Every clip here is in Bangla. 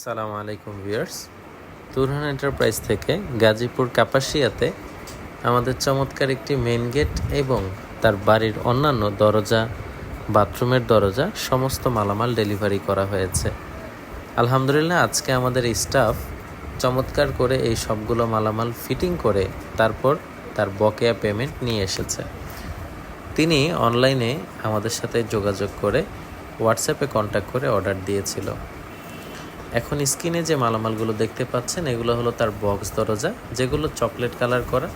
সালামু আলাইকুম ভিউয়ার্স। তুরহান এন্টারপ্রাইজ থেকে গাজীপুর কাপাসিয়াতে আমাদের চমৎকার একটি মেন গেট এবং তার বাড়ির অন্যান্য দরজা, বাথরুমের দরজা, সমস্ত মালামাল ডেলিভারি করা হয়েছে। আলহামদুলিল্লাহ, আজকে আমাদের স্টাফ চমৎকার করে এই সবগুলো মালামাল ফিটিং করে তারপর তার বকেয়া পেমেন্ট নিয়ে এসেছে। তিনি অনলাইনে আমাদের সাথে যোগাযোগ করে হোয়াটসঅ্যাপে কন্ট্যাক্ট করে অর্ডার দিয়েছিল। এখন স্ক্রিনে যে মালামালগুলো দেখতে পাচ্ছেন, এগুলো হলো তার বক্স দরজা, যেগুলো চকলেট কালার করা।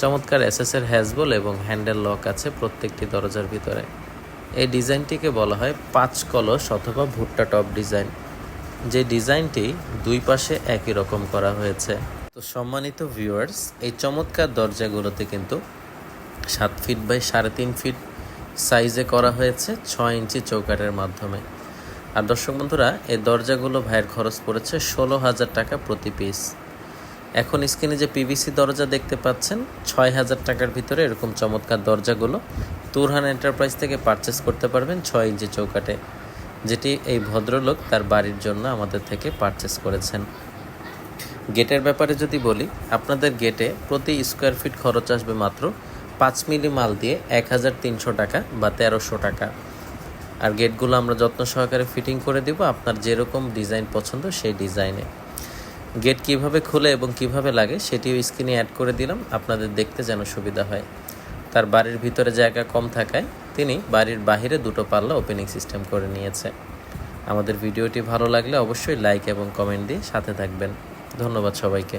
চমৎকার এসএসের হ্যাজবল এবং হ্যান্ডেল লক আছে প্রত্যেকটি দরজার ভিতরে। এই ডিজাইনটিকে বলা হয় পাঁচ কলস অথবা ভুট্টা টপ ডিজাইন। যে ডিজাইনটি দুই পাশে একই রকম করা হয়েছে। তো সম্মানিত ভিউয়ার্স, এই চমৎকার দরজাগুলোতে কিন্তু সাত ফিট বাই সাড়ে তিন ফিট সাইজে করা হয়েছে ছয় ইঞ্চি চৌকাটের মাধ্যমে। আর দর্শক বন্ধুরা, এই দরজাগুলো ভাইয়ের খরচ পড়েছে ষোলো হাজার টাকা প্রতি পিস এখন স্ক্রিনে যে পিভিসি দরজা দেখতে পাচ্ছেন, ছয় হাজার টাকার ভিতরে এরকম চমৎকার দরজাগুলো তুরহান এন্টারপ্রাইজ থেকে পারচেস করতে পারবেন ছয় ইঞ্চি চৌকাটে যেটি এই ভদ্রলোক তার বাড়ির জন্য আমাদের থেকে পারচেস করেছেন। গেটের ব্যাপারে যদি বলি, আপনাদের গেটে প্রতি স্কোয়ার ফিট খরচ আসবে মাত্র পাঁচ মিলি মাল দিয়ে এক হাজার তিনশো টাকা বা তেরোশো টাকা। আর গেটগুলো আমরা যত্ন সহকারে ফিটিং করে দিব। আপনার যেরকম ডিজাইন পছন্দ সেই ডিজাইনে। গেট কীভাবে খুলে এবং কীভাবে লাগে সেটিও স্ক্রিনে অ্যাড করে দিলাম। আপনাদের দেখতে যেন সুবিধা হয়। তার বাড়ির ভিতরে জায়গা কম থাকায় তিনি বাড়ির বাহিরে দুটো পাল্লা ওপেনিং সিস্টেম করে নিয়েছে। আমাদের ভিডিওটি ভালো লাগলে অবশ্যই লাইক এবং কমেন্ট দিয়ে সাথে থাকবেন। ধন্যবাদ সবাইকে।